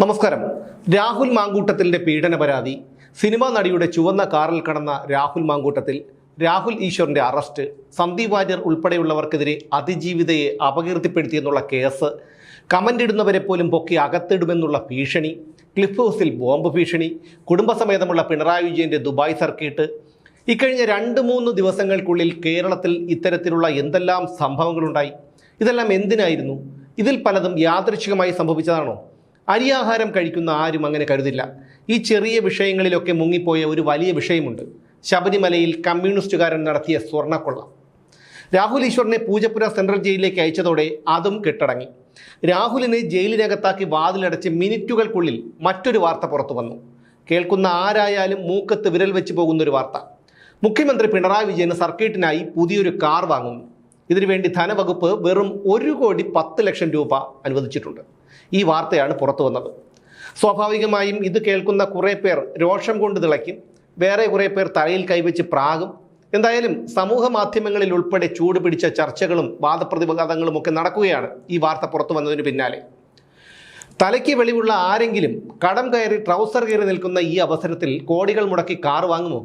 നമസ്കാരം. രാഹുൽ മാങ്കൂട്ടത്തിന്റെ പീഡന പരാതി. സിനിമാ നടിയുടെ ചുവന്ന കാറിൽ കടന്ന രാഹുൽ മാങ്കൂട്ടത്തിൽ രാഹുൽ ഈശ്വറിന്റെ അറസ്റ്റ്. സന്ദീപ് വാര്യർ ഉൾപ്പെടെയുള്ളവർക്കെതിരെ അതിജീവിതയെ അപകീർത്തിപ്പെടുത്തിയെന്നുള്ള കേസ്. കമന്റ് ഇടുന്നവരെ പോലും പൊക്കി അകത്തിടുമെന്നുള്ള ഭീഷണി. ക്ലിഫ് ഹൗസിൽ ബോംബ് ഭീഷണി. കുടുംബസമേതമുള്ള പിണറായി വിജയന്റെ ദുബായ് സർക്കിട്ട്. ഇക്കഴിഞ്ഞ രണ്ട് മൂന്ന് ദിവസങ്ങൾക്കുള്ളിൽ കേരളത്തിൽ ഇത്തരത്തിലുള്ള എന്തെല്ലാം സംഭവങ്ങളുണ്ടായി? ഇതെല്ലാം എന്തിനായിരുന്നു? ഇതിൽ പലതും യാദൃച്ഛികമായി സംഭവിച്ചതാണോ? അരിയാഹാരം കഴിക്കുന്ന ആരും അങ്ങനെ കരുതില്ല. ഈ ചെറിയ വിഷയങ്ങളിലൊക്കെ മുങ്ങിപ്പോയ ഒരു വലിയ വിഷയമുണ്ട്. ശബരിമലയിൽ കമ്മ്യൂണിസ്റ്റുകാരൻ നടത്തിയ സ്വർണക്കൊള്ള. രാഹുൽ ഈശ്വറിനെ പൂജപ്പുര സെൻട്രൽ ജയിലിലേക്ക് അയച്ചതോടെ അതും കെട്ടടങ്ങി. രാഹുലിനെ ജയിലിനകത്താക്കി വാതിലടച്ച് മിനിറ്റുകൾക്കുള്ളിൽ മറ്റൊരു വാർത്ത പുറത്തു വന്നു. കേൾക്കുന്ന ആരായാലും മൂക്കത്ത് വിരൽ വെച്ച് പോകുന്നൊരു വാർത്ത. മുഖ്യമന്ത്രി പിണറായി വിജയന് സർക്കിട്ടിനായി പുതിയൊരു കാർ വാങ്ങുന്നു. ഇതിനുവേണ്ടി ധനവകുപ്പ് വെറും ഒരു കോടി പത്ത് ലക്ഷം രൂപ അനുവദിച്ചിട്ടുണ്ട്. ഈ വാർത്തയാണ് പുറത്തു വന്നത്. സ്വാഭാവികമായും ഇത് കേൾക്കുന്ന കുറേ പേർ രോഷം കൊണ്ട് തിളയ്ക്കും. വേറെ കുറേ പേർ തലയിൽ കൈവച്ച് പ്രാകും. എന്തായാലും സമൂഹ മാധ്യമങ്ങളിൽ ഉൾപ്പെടെ ചൂട് പിടിച്ച ചർച്ചകളും വാദപ്രതിവാദങ്ങളും ഒക്കെ നടക്കുകയാണ് ഈ വാർത്ത പുറത്തു വന്നതിന് പിന്നാലെ. തലയ്ക്ക് വെളിവുള്ള ആരെങ്കിലും കടം കയറി ട്രൗസർ കയറി നിൽക്കുന്ന ഈ അവസരത്തിൽ കോടികൾ മുടക്കി കാർ വാങ്ങുമോ?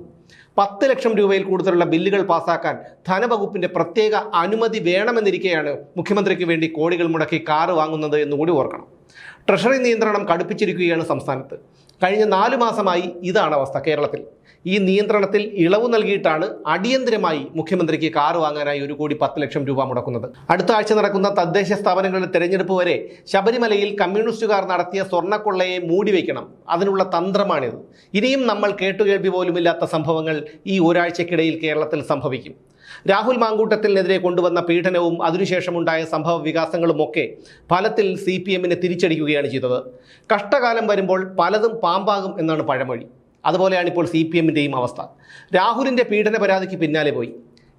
പത്ത് ലക്ഷം രൂപയിൽ കൂടുതലുള്ള ബില്ലുകൾ പാസാക്കാൻ ധനവകുപ്പിന്റെ പ്രത്യേക അനുമതി വേണമെന്നിരിക്കെയാണ് മുഖ്യമന്ത്രിക്ക് വേണ്ടി കോടികൾ മുടക്കി കാർ വാങ്ങുന്നത് എന്നുകൂടി ഓർക്കണം. ട്രഷറി നിയന്ത്രണം കടുപ്പിച്ചിരിക്കുകയാണ് സംസ്ഥാനത്ത്. കഴിഞ്ഞ നാലു മാസമായി ഇതാണ് അവസ്ഥ കേരളത്തിൽ. ഈ നിയന്ത്രണത്തിൽ ഇളവ് നൽകിയിട്ടാണ് അടിയന്തരമായി മുഖ്യമന്ത്രിക്ക് കാർ വാങ്ങാനായി ഒരു കോടി പത്ത് ലക്ഷം രൂപ മുടക്കുന്നത്. അടുത്ത ആഴ്ച നടക്കുന്ന തദ്ദേശ സ്ഥാപനങ്ങളുടെ തെരഞ്ഞെടുപ്പ് വരെ ശബരിമലയിൽ കമ്മ്യൂണിസ്റ്റുകാർ നടത്തിയ സ്വർണക്കൊള്ളയെ മൂടി മൂടിവെക്കണം അതിനുള്ള തന്ത്രമാണിത്. ഇനിയും നമ്മൾ കേട്ടുകേൾവി പോലുമില്ലാത്ത സംഭവങ്ങൾ ഈ ഒരാഴ്ചക്കിടയിൽ കേരളത്തിൽ സംഭവിക്കും. രാഹുൽ മാങ്കൂട്ടത്തിനെതിരെ കൊണ്ടുവന്ന പീഡനവും അതിനുശേഷമുണ്ടായ സംഭവ വികാസങ്ങളുമൊക്കെ ഫലത്തിൽ സി പി എമ്മിനെ തിരിച്ചടിക്കുകയാണ് ചെയ്തത്. കഷ്ടകാലം വരുമ്പോൾ പലതും പാമ്പാകും എന്നാണ് പഴമൊഴി. അതുപോലെയാണ് ഇപ്പോൾ സി പി എമ്മിന്റെയും അവസ്ഥ. രാഹുലിന്റെ പീഡന പരാതിക്ക് പിന്നാലെ പോയി.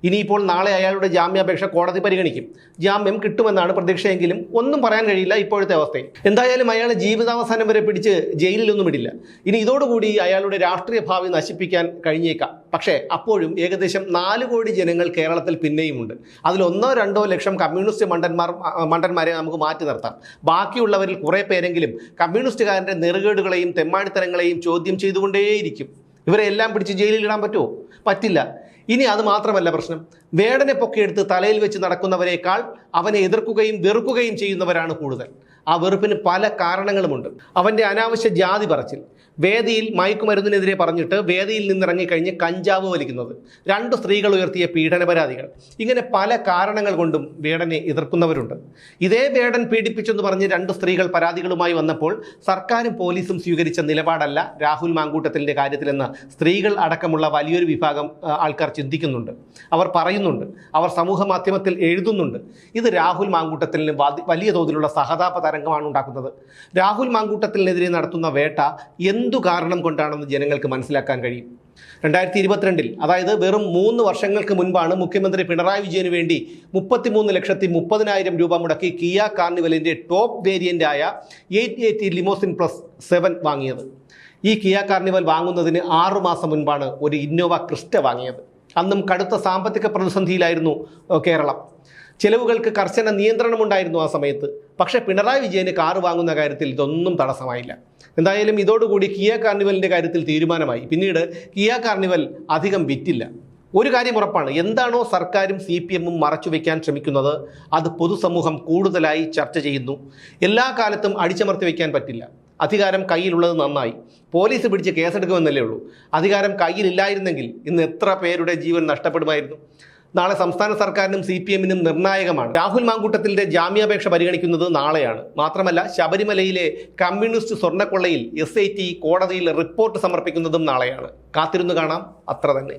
ഇനിയിപ്പോൾ നാളെ അയാളുടെ ജാമ്യാപേക്ഷ കോടതി പരിഗണിക്കും. ജാമ്യം കിട്ടുമെന്നാണ് പ്രതീക്ഷയെങ്കിലും ഒന്നും പറയാൻ കഴിയില്ല ഇപ്പോഴത്തെ അവസ്ഥയിൽ. എന്തായാലും അയാൾ ജീവിതാവസാനം വരെ പിടിച്ച് ജയിലിലൊന്നും ഇടില്ല. ഇനി ഇതോടുകൂടി അയാളുടെ രാഷ്ട്രീയ ഭാവി നശിപ്പിക്കാൻ കഴിഞ്ഞേക്കാം. പക്ഷേ അപ്പോഴും ഏകദേശം നാല് കോടി ജനങ്ങൾ കേരളത്തിൽ പിന്നെയുമുണ്ട്. അതിലൊന്നോ രണ്ടോ ലക്ഷം കമ്മ്യൂണിസ്റ്റ് മണ്ടന്മാർ മണ്ടന്മാരെ നമുക്ക് മാറ്റി നിർത്താം. ബാക്കിയുള്ളവരിൽ കുറേ പേരെങ്കിലും കമ്മ്യൂണിസ്റ്റുകാരന്റെ നെറുകേടുകളെയും തെമ്മാടിത്തരങ്ങളെയും ചോദ്യം ചെയ്തുകൊണ്ടേയിരിക്കും. ഇവരെ എല്ലാം പിടിച്ച് ജയിലിൽ ഇടാൻ പറ്റുമോ? പറ്റില്ല. ഇനി അത് മാത്രമല്ല പ്രശ്നം. വേടനെ പൊക്കിയെടുത്ത് തലയിൽ വെച്ച് നടക്കുന്നവരെക്കാൾ അവനെ എതിർക്കുകയും വെറുക്കുകയും ചെയ്യുന്നവരാണ് കൂടുതൽ. ആ വെറുപ്പിന് പല കാരണങ്ങളുമുണ്ട്. അവന്റെ അനാവശ്യ ജാതി പറച്ചിൽ വേദിയിൽ മയക്കുമരുന്നിനെതിരെ പറഞ്ഞിട്ട് വേദിയിൽ നിന്നിറങ്ങിക്കഴിഞ്ഞ് കഞ്ചാവ് വലിക്കുന്നത്. രണ്ട് സ്ത്രീകൾ ഉയർത്തിയ പീഡന പരാതികൾ ഇങ്ങനെ പല കാരണങ്ങൾ കൊണ്ടും വേടനെ എതിർക്കുന്നവരുണ്ട്. ഇതേ വേടൻ പീഡിപ്പിച്ചെന്ന് പറഞ്ഞ് രണ്ട് സ്ത്രീകൾ പരാതികളുമായി വന്നപ്പോൾ സർക്കാരും പോലീസും സ്വീകരിച്ച നിലപാടല്ല രാഹുൽ മാങ്കൂട്ടത്തിന്റെ കാര്യത്തിലെന്ന് സ്ത്രീകൾ അടക്കമുള്ള വലിയൊരു വിഭാഗം ആൾക്കാർ ചിന്തിക്കുന്നുണ്ട്. അവർ പറയുന്നുണ്ട്. അവർ സമൂഹ മാധ്യമത്തിൽ എഴുതുന്നുണ്ട്. ഇത് രാഹുൽ മാങ്കൂട്ടത്തിന് വലിയ തോതിലുള്ള സഹതാപ തരംഗമാണ് ഉണ്ടാക്കുന്നത്. രാഹുൽ മാങ്കൂട്ടത്തിനെതിരെ നടത്തുന്ന വേട്ട എന്തു കാരണം കൊണ്ടാണെന്ന് ജനങ്ങൾക്ക് മനസ്സിലാക്കാൻ കഴിയും? രണ്ടായിരത്തി ഇരുപത്തിരണ്ടിൽ അതായത് വെറും മൂന്ന് വർഷങ്ങൾക്ക് മുൻപാണ് മുഖ്യമന്ത്രി പിണറായി വിജയന് വേണ്ടി മുപ്പത്തിമൂന്ന് ലക്ഷത്തി മുപ്പതിനായിരം രൂപ മുടക്കി കിയ കാർണിവലിന്റെ top വേരിയന്റായ eight eighty limousine plus seven വാങ്ങിയത്. ഈ കിയ കാർണിവൽ വാങ്ങുന്നതിന് ആറു മാസം മുൻപാണ് ഒരു ഇന്നോവ ക്രിസ്റ്റ വാങ്ങിയത്. അന്നും കടുത്ത സാമ്പത്തിക പ്രതിസന്ധിയിലായിരുന്നു കേരളം. ചെലവുകൾക്ക് കർശന നിയന്ത്രണം ഉണ്ടായിരുന്നു ആ സമയത്ത്. പക്ഷേ പിണറായി വിജയന് കാർ വാങ്ങുന്ന കാര്യത്തിൽ ഇതൊന്നും തടസ്സമായില്ല. എന്തായാലും ഇതോടുകൂടി കിയ കാർണിവലിന്റെ കാര്യത്തിൽ തീരുമാനമായി. പിന്നീട് കിയ കാർണിവൽ അധികം വിറ്റില്ല. ഒരു കാര്യം ഉറപ്പാണ് എന്താണോ സർക്കാരും സി പി എമ്മും മറച്ചു വയ്ക്കാൻ ശ്രമിക്കുന്നത് അത് പൊതുസമൂഹം കൂടുതലായി ചർച്ച ചെയ്യുന്നു. എല്ലാ കാലത്തും അടിച്ചമർത്തി വയ്ക്കാൻ പറ്റില്ല. അധികാരം കയ്യിലുള്ളത് നന്നായി. പോലീസ് പിടിച്ച് കേസെടുക്കുമെന്നല്ലേ ഉള്ളൂ. അധികാരം കയ്യിലില്ലായിരുന്നെങ്കിൽ ഇന്ന് എത്ര പേരുടെ ജീവൻ നഷ്ടപ്പെടുമായിരുന്നു? നാളെ സംസ്ഥാന സർക്കാരിനും സി പി എമ്മിനും നിർണായകമാണ്. രാഹുൽ മാങ്കൂട്ടത്തിന്റെ ജാമ്യാപേക്ഷ പരിഗണിക്കുന്നത് നാളെയാണ്. മാത്രമല്ല ശബരിമലയിലെ കമ്മ്യൂണിസ്റ്റ് സ്വർണക്കൊള്ളയിൽ എസ് ഐ ടി കോടതിയിൽ റിപ്പോർട്ട് സമർപ്പിക്കുന്നതും നാളെയാണ്. കാത്തിരുന്നു കാണാം. അത്ര തന്നെ.